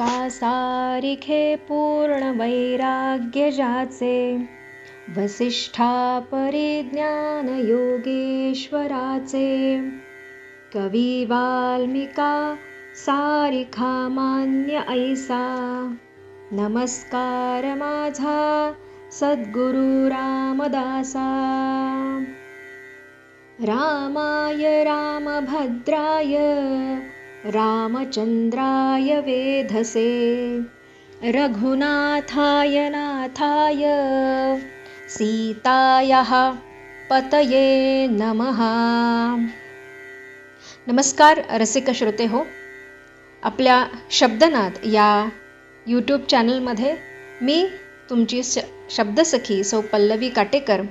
शुका सारिखे पूर्ण वैराग्य जाचे वसिष्ठा परिज्ञान योगेश्वराचे कवी वाल्मिका सारिखा मान्य ऐसा। नमस्कार माझा सद्गुरु रामदासा। रामाय रामभद्राय रामचन्द्राय वेधसे। रघुनाथाय नाथाय। सीतायाः पतये नमः। नमस्कार रसिक श्रोते हो। आपल्या शब्दनाथ या यूट्यूब चॅनलमध्ये मी तुमची श शब्दसखी सौ पल्लवी काटेकर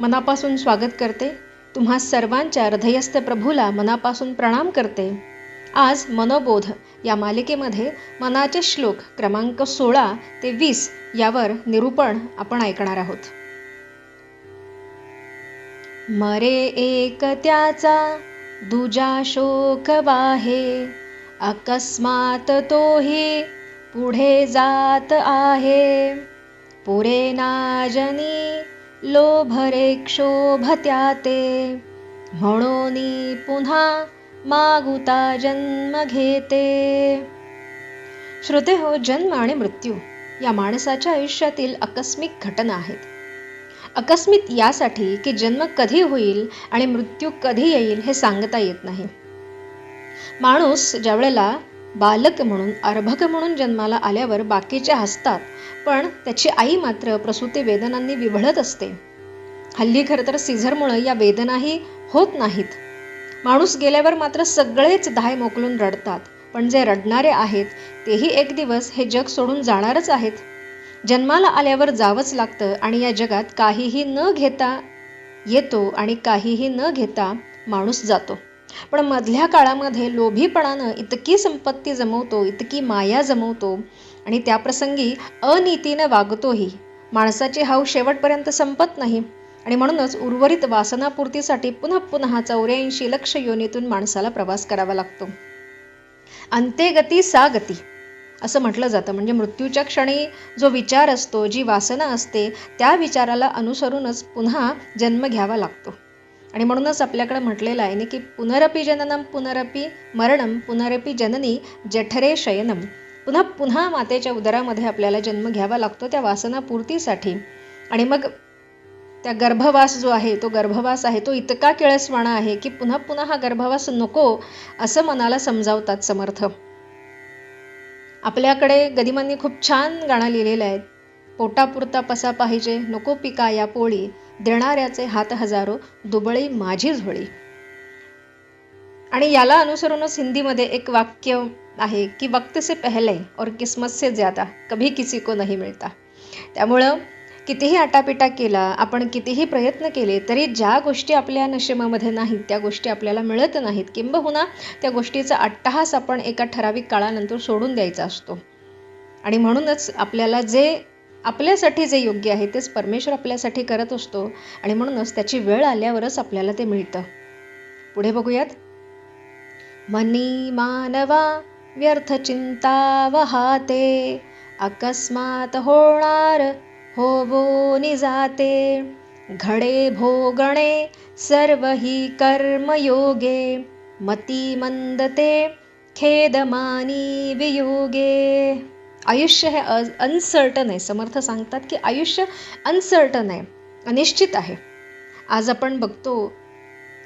मनापासून स्वागत करते. तुम्हा सर्वांच्या हृदयस्थ प्रभूला मनापासून प्रणाम करते. आज मनोबोध या मालिकेमध्ये मनाचे श्लोक क्रमांक सोळा ते वीस यावर निरूपण आपण ऐकणार आहोत. मरे एक त्याचा दुजा शोक वाहे अकस्मात तोही पुढे जात आहे. पुरे नाजनी लोभरे क्षोभत्याते म्हणून पुन्हा मागुता जन्म घेते. श्रोते हो जन्म आणि मृत्यू या माणसाच्या आयुष्यातील आकस्मिक घटना आहेत. अकस्मित यासाठी की जन्म कधी होईल आणि मृत्यू कधी येईल हे सांगता येत नाही. माणूस ज्यावेळेला बालक म्हणून अर्भक म्हणून जन्माला आल्यावर बाकीचे हसतात पण त्याची आई मात्र प्रसूती वेदनांनी विभळत असते. हल्ली खरं तर सिझरमुळं या वेदनाही होत नाहीत. माणूस गेल्यावर मात्र सगळेच धाय मोकलून रडतात. पण जे रडणारे आहेत तेही एक दिवस हे जग सोडून जाणारच आहेत. जन्माला आल्यावर जावंच लागतं आणि या जगात काहीही न घेता येतो आणि काहीही न घेता माणूस जातो. पण मधल्या काळामध्ये लोभीपणानं इतकी संपत्ती जमवतो इतकी माया जमवतो आणि त्या प्रसंगी अनितीनं वागतोही. माणसाची हाव शेवटपर्यंत संपत नाही. आणि म्हणूनच उर्वरित वासनापूर्तीसाठी पुन्हा पुन्हा चौऱ्याऐंशी लक्ष योनीतून माणसाला प्रवास करावा लागतो. अंत्यगती सा गती असं म्हटलं जातं. म्हणजे मृत्यूच्या क्षणी जो विचार असतो जी वासना असते त्या विचाराला अनुसरूनच पुन्हा जन्म घ्यावा लागतो. आणि म्हणूनच आपल्याकडे म्हटलेलं आहे की पुनरपी जननम पुनरपी मरणम पुनरपी जननी जठरे शयनम पुन्हा पुन्हा मातेच्या उदरामध्ये आपल्याला जन्म घ्यावा लागतो त्या वासनापूर्तीसाठी. आणि मग त्या गर्भवास जो आहे तो गर्भवास आहे तो इतका केळसवाणा आहे की पुन्हा पुन्हा हा गर्भवास नको असं मनाला समजावतात समर्थ. आपल्याकडे गदिमांनी खूप छान गाणं लिहिलेलं आहे. पोटापुरता पसा पाहिजे नको पिका या पोळी देणाऱ्याचे हात हजारो दुबळी माझी झोळी. आणि याला अनुसरूनच हिंदीमध्ये एक वाक्य आहे की वक्त से पहले और किस्मत से ज्यादा कभी किसी को नहीं मिळता त्यामुळं कितीही आटापिटा केला आपण कितीही प्रयत्न केले तरी ज्या गोष्टी आपल्या नशिबामध्ये नाहीत त्या गोष्टी आपल्याला मिळत नाहीत. किंबहुना त्या गोष्टीचा अट्टहास आपण एका ठराविक काळानंतर सोडून द्यायचा असतो. आणि म्हणूनच आपल्याला जे आपल्यासाठी जे योग्य आहे तेच परमेश्वर आपल्यासाठी करत असतो. आणि म्हणूनच त्याची वेळ आल्यावरच आपल्याला ते मिळतं. पुढे बघूयात. मनी मानवा व्यर्थ चिंता वहाते. अकस्मात होणार होवो जाते। घडे भोगणे सर्व ही कर्मयोगे। मती मंदते खेदमानी वियोगे। आयुष्य हे अनसर्टन आहे. समर्थ सांगतात की आयुष्य अनसर्टन आहे. अनिश्चित आहे. आज आपण बघतो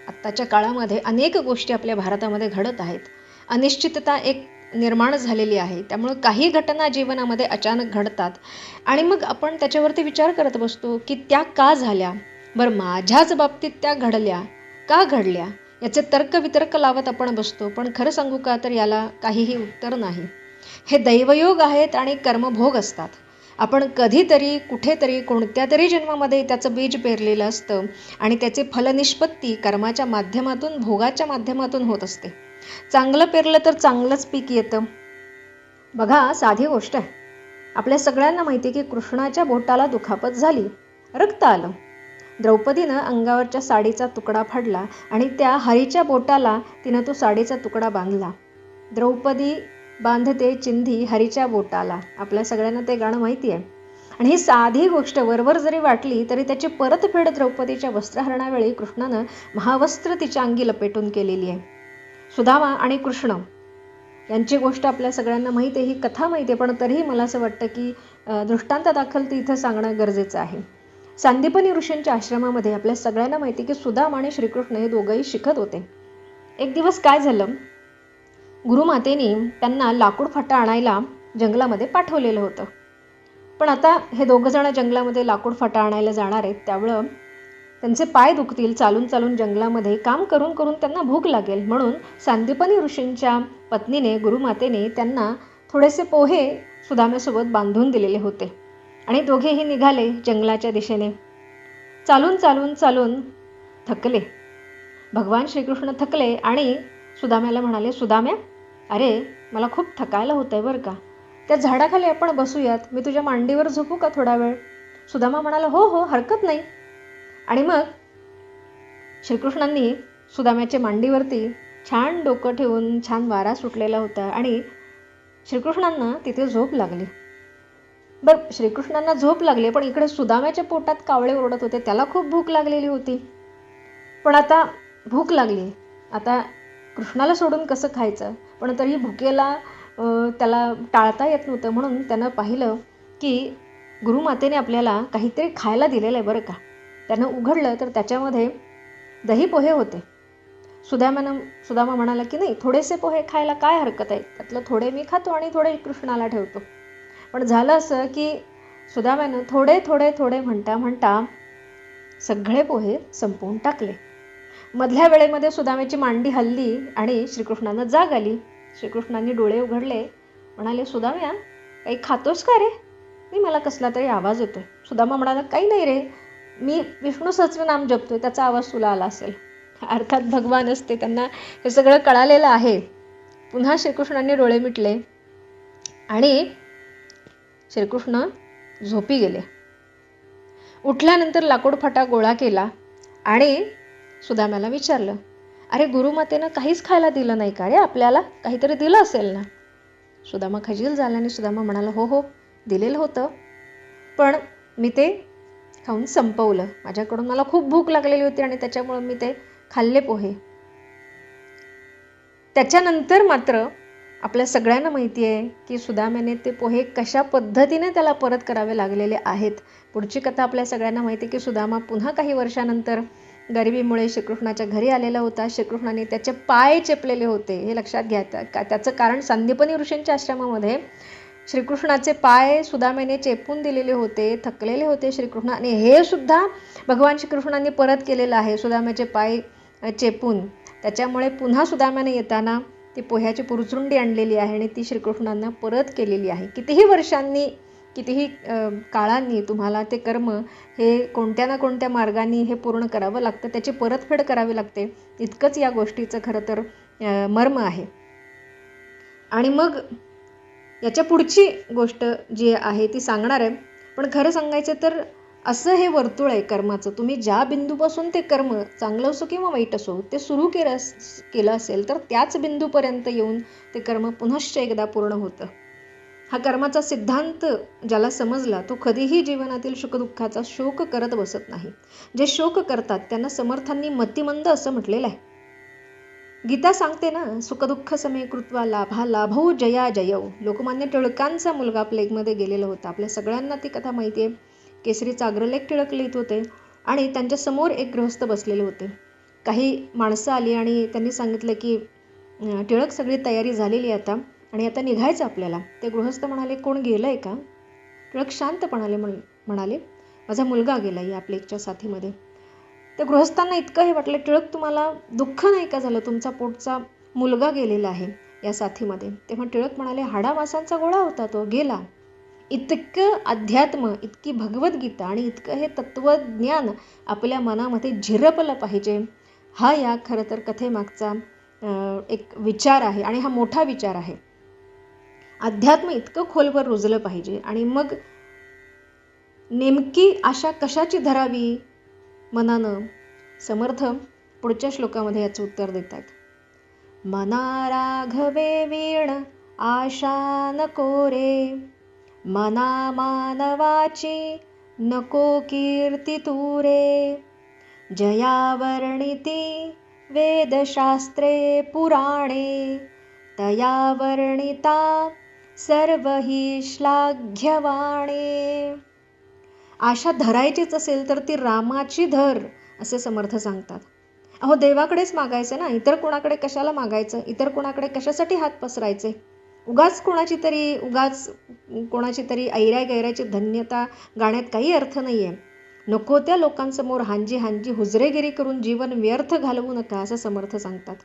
आत्ताच्या काळामध्ये अनेक गोष्टी आपल्या भारतामध्ये घडत आहेत. अनिश्चितता एक निर्माण झालेली आहे. त्यामुळं काही घटना जीवनामध्ये अचानक घडतात. आणि मग आपण त्याच्यावरती विचार करत बसतो की त्या का झाल्या? बरं माझ्याच बाबतीत त्या घडल्या का घडल्या? याचे तर्कवितर्क लावत आपण बसतो. पण खरं सांगू का तर याला काहीही उत्तर नाही. हे दैवयोग आहेत आणि कर्मभोग असतात. आपण कधीतरी कुठेतरी कोणत्या तरी जन्मामध्ये त्याचं बीज पेरलेलं असतं आणि त्याची फलनिष्पत्ती कर्माच्या माध्यमातून भोगाच्या माध्यमातून होत असते. चांगलं पेरलं तर चांगलंच पीक येतं. बघा साधी गोष्ट आहे. आपल्या सगळ्यांना माहिती आहे की कृष्णाच्या बोटाला दुखापत झाली रक्त आलं. द्रौपदीनं अंगावरच्या साडीचा तुकडा फाडला आणि त्या हरीच्या बोटाला तिनं तो साडीचा तुकडा बांधला. द्रौपदी बांधते चिंधी हरीच्या बोटाला. आपल्या सगळ्यांना ते गाणं माहिती आहे. आणि ही साधी गोष्ट वरवर जरी वाटली तरी त्याची परतफेड द्रौपदीच्या वस्त्रहरणावेळी कृष्णानं महावस्त्र तिच्या अंगी लपेटून केलेली आहे. सुदामा आणि कृष्ण यांची गोष्ट आपल्या सगळ्यांना माहीत आहे ही कथा माहिती आहे पण तरीही मला असं वाटतं की दृष्टांत दाखल ती इथं सांगणं गरजेचं आहे. सांदीपनी ऋषींच्या आश्रमामध्ये आपल्या सगळ्यांना माहिती की सुदाम आणि श्रीकृष्ण हे दोघंही शिकत होते. एक दिवस काय झालं? गुरुमातेनी त्यांना लाकूड फाटा आणायला जंगलामध्ये पाठवलेलं होतं. पण आता हे दोघंजणं जंगलामध्ये लाकूड फाटा आणायला जाणार आहेत त्यामुळं त्यांचे पाय दुखतील चालून चालून जंगलामध्ये काम करून करून त्यांना भूक लागेल. म्हणून सांदीपनी ऋषींच्या पत्नीने गुरुमातेने त्यांना थोडेसे पोहे सुदाम्यासोबत बांधून दिलेले होते आणि दोघेही निघाले जंगलाच्या दिशेने. चालून चालून चालून थकले. भगवान श्रीकृष्ण थकले आणि सुदाम्याला म्हणाले सुदाम्या अरे मला खूप थकायला होतं आहे बरं का. त्या झाडाखाली आपण बसूयात. मी तुझ्या मांडीवर झोपू का थोडा वेळ? सुदामा म्हणाला हो हो हरकत नाही. आणि मग श्रीकृष्णांनी सुदाम्याच्या मांडीवरती छान डोकं ठेवून छान वारा सुटलेला होता आणि श्रीकृष्णांना तिथे झोप लागली. बरं श्रीकृष्णांना झोप लागली पण इकडे सुदाम्याच्या पोटात कावळे ओरडत होते. त्याला खूप भूक लागलेली होती. पण आता भूक लागली. आता कृष्णाला सोडून कसं खायचं? पण तरी भुकेला त्याला टाळता येत नव्हतं म्हणून त्यानं पाहिलं की गुरुमातेने आपल्याला काहीतरी खायला दिलेलं आहे बरं का. त्यानं उघडलं तर त्याच्यामध्ये दही पोहे होते. सुदामानं सुदामा म्हणाला की नाही थोडेसे पोहे खायला काय हरकत आहे? त्यातलं थोडे मी खातो आणि थोडे कृष्णाला ठेवतो. पण झालं असं की सुदाम्यानं थोडे थोडे थोडे म्हणता म्हणता सगळे पोहे संपवून टाकले. मधल्या वेळेमध्ये सुदाम्याची मांडी हल्ली आणि श्रीकृष्णानं जाग आली. श्रीकृष्णांनी डोळे उघडले. म्हणाले सुदाम्या काही खातोस का रे? मी मला कसला तरी आवाज येतोय. सुदामा म्हणाला काही नाही रे. मी विष्णू सहस्रनाम जपतोय त्याचा आवाज तुला आला असेल. अर्थात भगवान असते त्यांना हे सगळं कळालेलं आहे. पुन्हा श्रीकृष्णांनी डोळे मिटले आणि श्रीकृष्ण झोपी गेले. उठल्यानंतर लाकूड फटा गोळा केला आणि सुदाम्याला विचारलं अरे गुरुमातेनं काहीच खायला दिलं नाही का रे? आपल्याला काहीतरी दिलं असेल ना? सुदामा खजील झाला आणि सुदामा म्हणाला हो हो दिलेलं होतं. पण मी ते खाऊन संपवलं. माझ्याकडून मला खूप भूक लागलेली होती आणि त्याच्यामुळं मी ते खाल्ले पोहे. त्याच्यानंतर मात्र आपल्या सगळ्यांना माहिती आहे की सुदाम्याने ते पोहे कशा पद्धतीने त्याला परत करावे लागलेले आहेत. पुढची कथा आपल्या सगळ्यांना माहिती आहे की सुदामा पुन्हा काही वर्षानंतर गरिबीमुळे श्रीकृष्णाच्या घरी आलेला होता. श्रीकृष्णाने त्याचे पाय चेपलेले होते. हे लक्षात घ्या का- त्याचं कारण संदीपनी ऋषींच्या आश्रमामध्ये श्रीकृष्णाचे पाय सुदामेने चेपून दिलेले होते थकलेले होते श्रीकृष्ण आणि हे सुद्धा भगवान श्रीकृष्णांनी परत केलेलं आहे सुदाम्याचे पाय चेपून. त्याच्यामुळे पुन्हा सुदाम्याने येताना ती पोह्याची पुरचुंडी आणलेली आहे आणि ती श्रीकृष्णांना परत केलेली आहे. कितीही वर्षांनी कितीही काळांनी तुम्हाला ते कर्म हे कोणत्या ना कोणत्या मार्गाने हे पूर्ण करावं लागतं त्याची परतफेड करावी लागते इतकंच या गोष्टीचं खरं तर मर्म आहे. आणि मग याच्या पुढची गोष्ट जी आहे ती सांगणार आहे. पण खरं सांगायचं तर असं हे वर्तुळ आहे कर्माचं. तुम्ही ज्या बिंदूपासून ते कर्म चांगलं असो किंवा वाईट असो ते सुरू केलं केलं असेल तर त्याच बिंदूपर्यंत येऊन ते कर्म पुनश्च एकदा पूर्ण होतं. हा कर्माचा सिद्धांत ज्याला समजला तो कधीही जीवनातील सुखदुःखाचा शोक करत बसत नाही. जे शोक करतात त्यांना समर्थांनी मतिमंद असं म्हटलेलं आहे. गीता सांगते ना सुखदुःख समय कृत्वा लाभा लाभौ जया जयव लोकमान्य टिळकांचा मुलगा प्लेगमध्ये गेलेला होता. आपल्या सगळ्यांना ती कथा माहिती आहे केसरीचा अग्रलेख टिळक लिहित होते आणि त्यांच्यासमोर एक गृहस्थ बसलेले होते. काही माणसं आली आणि त्यांनी सांगितलं की टिळक सगळी तयारी झालेली आहे आता आणि आता निघायचं आपल्याला. ते गृहस्थ म्हणाले कोण गेलं आहे का? टिळक शांतपणाले म्हण म्हणाले माझा मुलगा गेला या प्लेगच्या साथीमध्ये. त्या गृहस्थांना इतकं हे वाटलं टिळक तुम्हाला दुःख नाही का झालं? तुमचा पोटचा मुलगा गेलेला आहे या साथीमध्ये. तेव्हा टिळक म्हणाले हाडामासांचा गोळा होता तो गेला. इतकं अध्यात्म इतकी भगवद्गीता आणि इतकं हे तत्त्वज्ञान आपल्या मनामध्ये झिरपलं पाहिजे. हा या खरं तर कथेमागचा एक विचार आहे आणि हा मोठा विचार आहे. अध्यात्म इतकं खोलवर रुजलं पाहिजे आणि मग नेमकी आशा कशाची धरावी? मनानं समर्थ पुढच्या श्लोकामध्ये याचं उत्तर देत आहेत मना राघवे वीण आशा नको रे. मना मानवाची नको कीर्ती तू रे. जया वर्णिती वेदशास्त्रे पुराणे. तया वर्णिता सर्व ही श्लाघ्यवाणे आशा धरायचीच असेल तर ती रामाची धर असे समर्थ सांगतात. अहो देवाकडेच मागायचं ना? इतर कोणाकडे कशाला मागायचं? इतर कोणाकडे कशासाठी हात पसरायचे? उगाच कोणाची तरी उगाच कोणाची तरी ऐऱ्या गैऱ्याची धन्यता गाण्यात काही अर्थ नाही आहे नको त्या लोकांसमोर हांजी हांजी हुजरेगिरी करून जीवन व्यर्थ घालवू नका असं समर्थ सांगतात.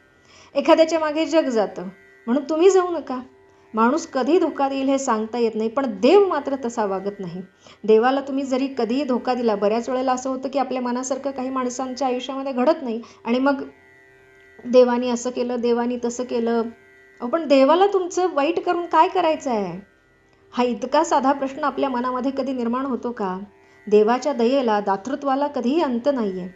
एखाद्याच्या मागे जग जातं. म्हणून तुम्ही जाऊ नका. माणूस कधी धोका देईल हे सांगता येत नाही पण देव मात्र तसा वागत नाही. देवाला तुम्ही जरी कधीही धोका दिला बऱ्याच वेळेला असं होतं की आपल्या मनासारखं काही माणसांच्या आयुष्यामध्ये घडत नाही आणि मग देवानी असं केलं देवानी तसं केलं. अहो पण देवाला तुमचं वाईट करून काय करायचं आहे हा इतका साधा प्रश्न आपल्या मनामध्ये कधी निर्माण होतो का? देवाच्या दयेला दातृत्वाला कधीही अंत नाही आहे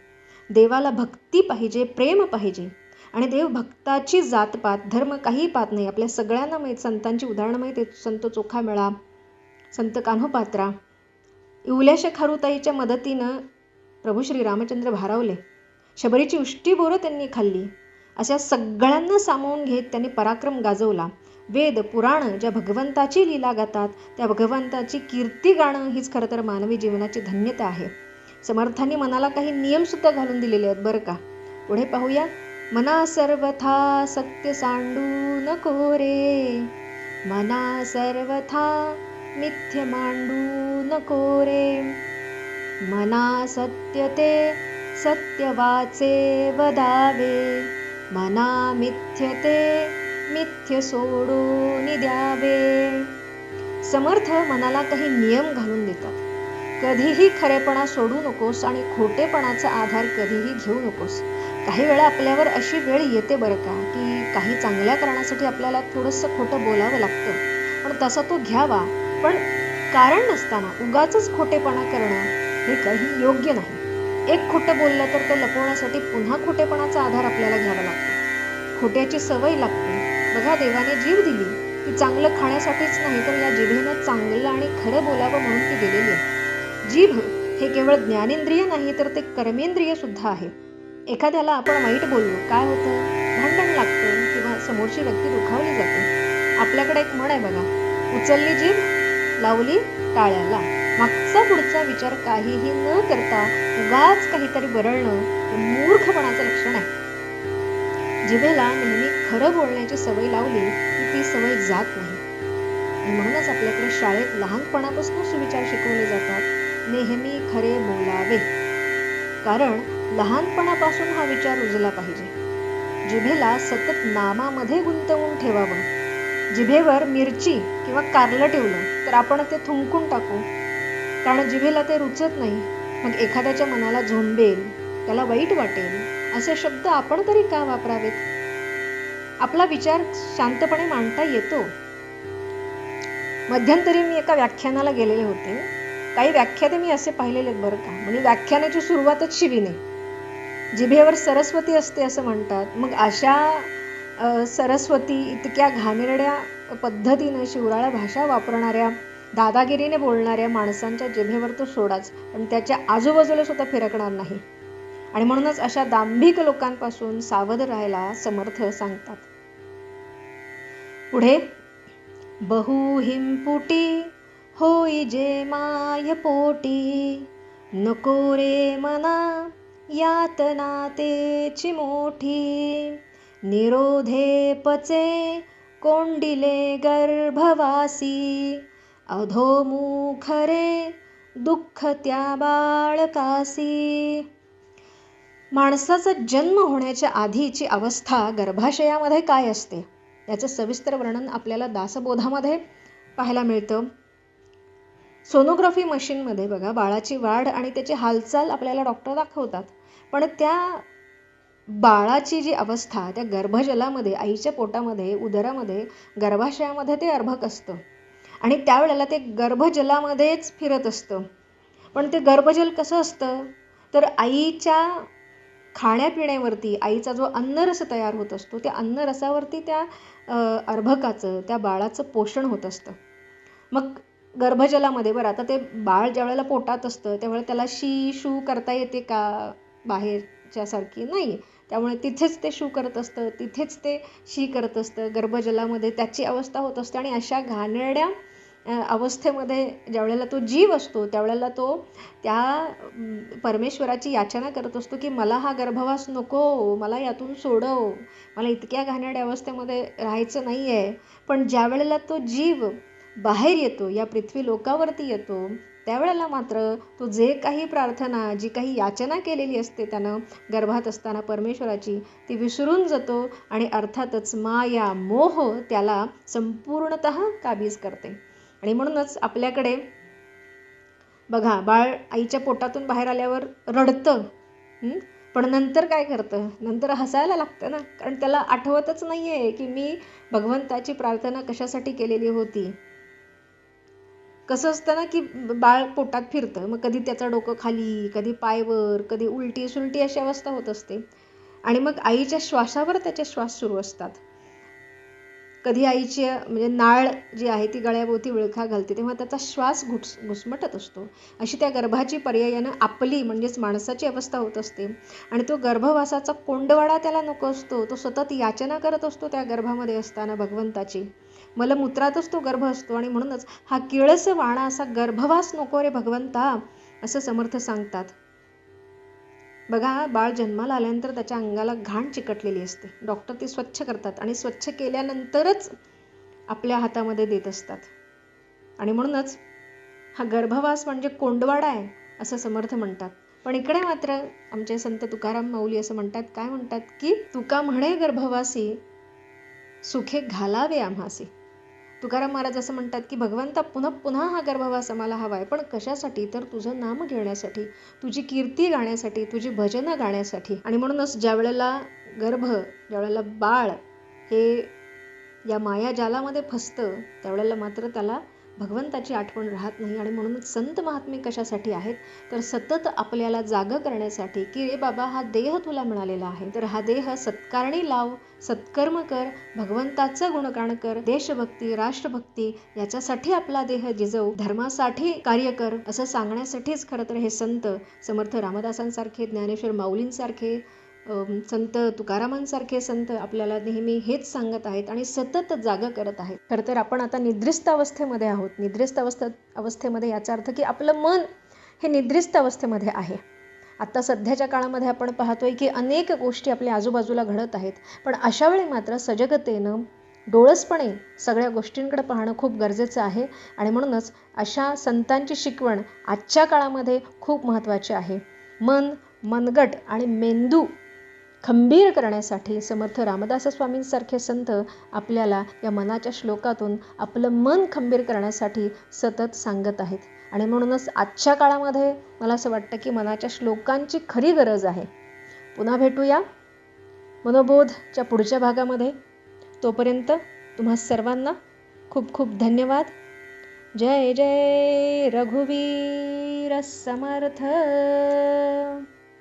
देवाला भक्ती पाहिजे प्रेम पाहिजे. आणि देव भक्ताची जातपात धर्म काही पात नाही. आपल्या सगळ्यांना माहीत संतांची उदाहरणं माहीत आहेत. संत चोखामेळा संत कान्होपात्रा. इवल्याशा खारुताईच्या मदतीनं प्रभू श्री रामचंद्र भारावले. शबरीची उष्टी बोरं त्यांनी खाल्ली. अशा सगळ्यांना सामावून घेत त्यांनी पराक्रम गाजवला. वेद पुराणं ज्या भगवंताची लीला गातात त्या भगवंताची कीर्ती गाणं हीच खरं तर मानवी जीवनाची धन्यता आहे. समर्थांनी मनाला काही नियमसुद्धा घालून दिलेले आहेत बरं का? पुढे पाहूया. मना सर्वथा सत्य सांडू नको रे. मना सर्वथा मिथ्य मांडू नको रे. मना सत्य ते सत्य वाचे वदावे. मना मिथ्य ते मिथ्य सोडून द्यावे समर्थ मनाला काही नियम घालून देतात. कधीही खरेपणा सोडू नकोस आणि खोटेपणाचा आधार कधीही घेऊ नकोस. काही वेळा आपल्यावर अशी वेळ येते बरं का की काही चांगल्या कारणासाठी आपल्याला थोडंसं खोटं बोलावं लागतं. पण तसा तो घ्यावा. पण कारण नसताना उगाच खोटेपणा करणं हे काही योग्य नाही. एक खोटं बोललं तर ते लपवण्यासाठी पुन्हा खोटेपणाचा आधार आपल्याला घ्यावा लागतो. खोट्याची सवय लागते. बघा देवाने जीभ दिली ती चांगलं खाण्यासाठीच नाही तर या जिभेनं चांगलं आणि खरं बोलावं म्हणून ती दिलेली आहे. जीभ हे केवळ ज्ञानेंद्रिय नाही तर ते कर्मेंद्रिय सुद्धा आहे. एखाद्याला आपण वाईट बोललो काय होतं? भांडण लागतं किंवा समोरची व्यक्ती दुखावली जाते. आपल्याकडे एक म्हण आहे बघा उचलली जीभ लावली टाळ्याला. मागचा पुढचा विचार काहीही न करता उगाच काहीतरी बरळणं मूर्खपणाचं लक्षण आहे. जिभेला नेहमी खरं बोलण्याची सवय लावली की ती सवय जात नाही. म्हणूनच आपल्याकडे शाळेत लहानपणापासून सुविचार शिकवले जातात. नेहमी खरे बोलावे. कारण लहानपणापासून हा विचार रुजला पाहिजे. जिभेला सतत नामामध्ये गुंतवून ठेवावं. जिभेवर मिरची किंवा कारलं ठेवलं तर आपण ते थुंकून टाकू. कारण जिभेला ते रुचत नाही. मग एखाद्याच्या मनाला झोंबेल त्याला वाईट वाटेल असे शब्द आपण तरी का वापरावेत? आपला विचार शांतपणे मांडता येतो. मध्यंतरी मी एका व्याख्यानाला गेलेले होते. काही व्याख्याते मी असे पाहिलेले आहेत बरं का. म्हणजे व्याख्यानाची सुरुवातच शिवीने. जिभेवर सरस्वती असते असं म्हणतात. मग अशा सरस्वती इतक्या घाणेरड्या पद्धतीनं शिवराळ्या भाषा वापरणाऱ्या दादागिरीने बोलणाऱ्या माणसांच्या जिभेवर तो सोडाच. पण त्याच्या आजूबाजूला सुद्धा फिरकणार नाही. आणि म्हणूनच अशा दांभिक लोकांपासून सावध राहायला समर्थ सांगतात. पुढे बहुहिंपुटी होई जे माय पोटी नको रे मना यातना तेची मोठी. निरोधे पचे कोंडिले गर्भवासी. अधोमुखरे दुःख त्या बाळकासी. माणसाचा जन्म होण्याच्या आधीची अवस्था गर्भाशयामध्ये काय असते? याचं सविस्तर वर्णन आपल्याला दासबोधामध्ये पाहायला मिळतं. सोनोग्राफी मशीनमध्ये बघा बाळाची वाढ आणि त्याची हालचाल आपल्याला डॉक्टर दाखवतात. पण त्या बाळाची जी अवस्था त्या गर्भजलामध्ये आईच्या पोटामध्ये उदरामध्ये गर्भाशयामध्ये ते अर्भक असतं. आणि त्यावेळेला ते गर्भजलामध्येच फिरत असतं. पण ते गर्भजल कसं असतं? तर आईच्या खाण्यापिण्यावरती आईचा जो अन्नरस तयार होत असतो त्या अन्नरसावरती त्या अर्भकाचं त्या बाळाचं पोषण होत असतं. मग गर्भजलामध्ये बरं आता ते बाळ ज्यावेळेला पोटात असतं त्यावेळेला त्याला शी शू करता येते का? बाहेरच्यासारखी नाही त्यामुळे तिथेच ते शू करत असतं तिथेच ते शी करत असतं गर्भजलामध्ये त्याची अवस्था होत असते आणि अशा घाणेरड्या अवस्थेमध्ये ज्यावेळेला तो जीव असतो त्यावेळेला तो त्या परमेश्वराची याचना करत असतो की मला हा गर्भवास नको मला यातून सोडव मला इतक्या घाणेरड्या अवस्थेमध्ये राहायचं नाही आहे पण ज्यावेळेला तो जीव बाहेर येतो या पृथ्वी लोकावरती येतो त्यावेळेला मात्र तो जे काही प्रार्थना जी काही याचना केलेली असते त्यानं गर्भात असताना परमेश्वराची ती विसरून जातो आणि अर्थातच माया मोह त्याला संपूर्णत काबीज करते. आणि म्हणूनच आपल्याकडे बघा बाळ आईच्या पोटातून बाहेर आल्यावर रडतं पण नंतर काय करतं? नंतर हसायला लागतं ना? कारण त्याला आठवतच नाही आहे की मी भगवंताची प्रार्थना कशासाठी केलेली होती. कसं असतं ना की बाळ पोटात फिरतं मग कधी त्याचं डोकं खाली कधी पायवर कधी उलटी सुलटी अशी अवस्था होत असते. आणि मग आईच्या श्वासावर त्याचे श्वास सुरू असतात. कधी आईची म्हणजे नाळ जी आहे ती गळ्याभोवती विळखा घालते तेव्हा त्याचा श्वास घुस घुसमटत असतो. अशी त्या गर्भाची पर्यायानं आपली म्हणजेच माणसाची अवस्था होत असते. आणि तो गर्भवासाचा कोंडवाडा त्याला नको असतो तो सतत याचना करत असतो त्या गर्भामध्ये असताना भगवंताची. मलमूत्रातच तो गर्भ असतो आणि म्हणूनच हा किळस वाणा असा गर्भवास नको रे भगवंता असं समर्थ सांगतात. बघा बाळ जन्माला आल्यानंतर त्याच्या अंगाला घाण चिकटलेली असते. डॉक्टर ती स्वच्छ करतात आणि स्वच्छ केल्यानंतरच आपल्या हातामध्ये देत असतात. आणि म्हणूनच हा गर्भवास म्हणजे कोंडवाडा आहे असं समर्थ म्हणतात. पण इकडे मात्र आमचे संत तुकाराम माऊली असं म्हणतात काय म्हणतात की तुका म्हणे गर्भवासी सुखे घालावे आम्हासी. तुकाराम महाराज असं म्हणतात की भगवंता पुन्हा पुन्हा हा गर्भवास आम्हाला हवा आहे पण कशासाठी? तर तुझं नाम घेण्यासाठी तुझी कीर्ती गाण्यासाठी तुझी भजनं गाण्यासाठी. आणि म्हणूनच ज्या वेळेला गर्भ ज्या वेळेला बाळ हे या मायाजालामध्ये फसतं त्यावेळेला मात्र त्याला भगवंताची आठवण राहत नाही आणि म्हणूनच संत महात्मे कशासाठी आहेत? तर सतत आपल्याला जागं करण्यासाठी की रे बाबा हा देह तुला मिळालेला आहे. तर हा देह सत्कारणी लाव सत्कर्म कर भगवंताचं गुणगाण कर देशभक्ती राष्ट्रभक्ती याच्यासाठी आपला देह जिजव धर्मासाठी कार्य कर असं सांगण्यासाठीच खरं तर हे संत समर्थ रामदासांसारखे ज्ञानेश्वर माऊलींसारखे संत तुकारामांसारखे संत आपल्याला नेहमी हेच सांगत आहेत आणि सतत जागं करत आहेत. खरं तर आपण आता निद्रिस्त अवस्थेमध्ये आहोत. निद्रिस्त अवस्था अवस्थेमध्ये याचा अर्थ की आपलं मन हे निद्रिस्त अवस्थेमध्ये आहे. आत्ता सध्याच्या काळामध्ये आपण पाहतोय की अनेक गोष्टी आपल्या आजूबाजूला घडत आहेत. पण अशा वेळी मात्र सजगतेनं डोळसपणे सगळ्या गोष्टींकडे पाहणं खूप गरजेचं आहे आणि म्हणूनच अशा संतांची शिकवण आजच्या काळामध्ये खूप महत्त्वाची आहे. मन मनगट आणि मेंदू खंबीर करण्यासाठी समर्थ रामदास स्वामींसारखे संत आपल्याला या मनाच्या श्लोकातून आपलं मन खंबीर करण्यासाठी सतत सांगत आहेत. आणि म्हणूनच आजच्या काळामध्ये मला असं वाटतं की मनाच्या श्लोकांची खरी गरज आहे. पुन्हा भेटूया. मनोबोधच्या पुढच्या भागामध्ये. तोपर्यंत तुम्हा सर्वांना खूप खूप धन्यवाद. जय जय रघुवीर समर्थ.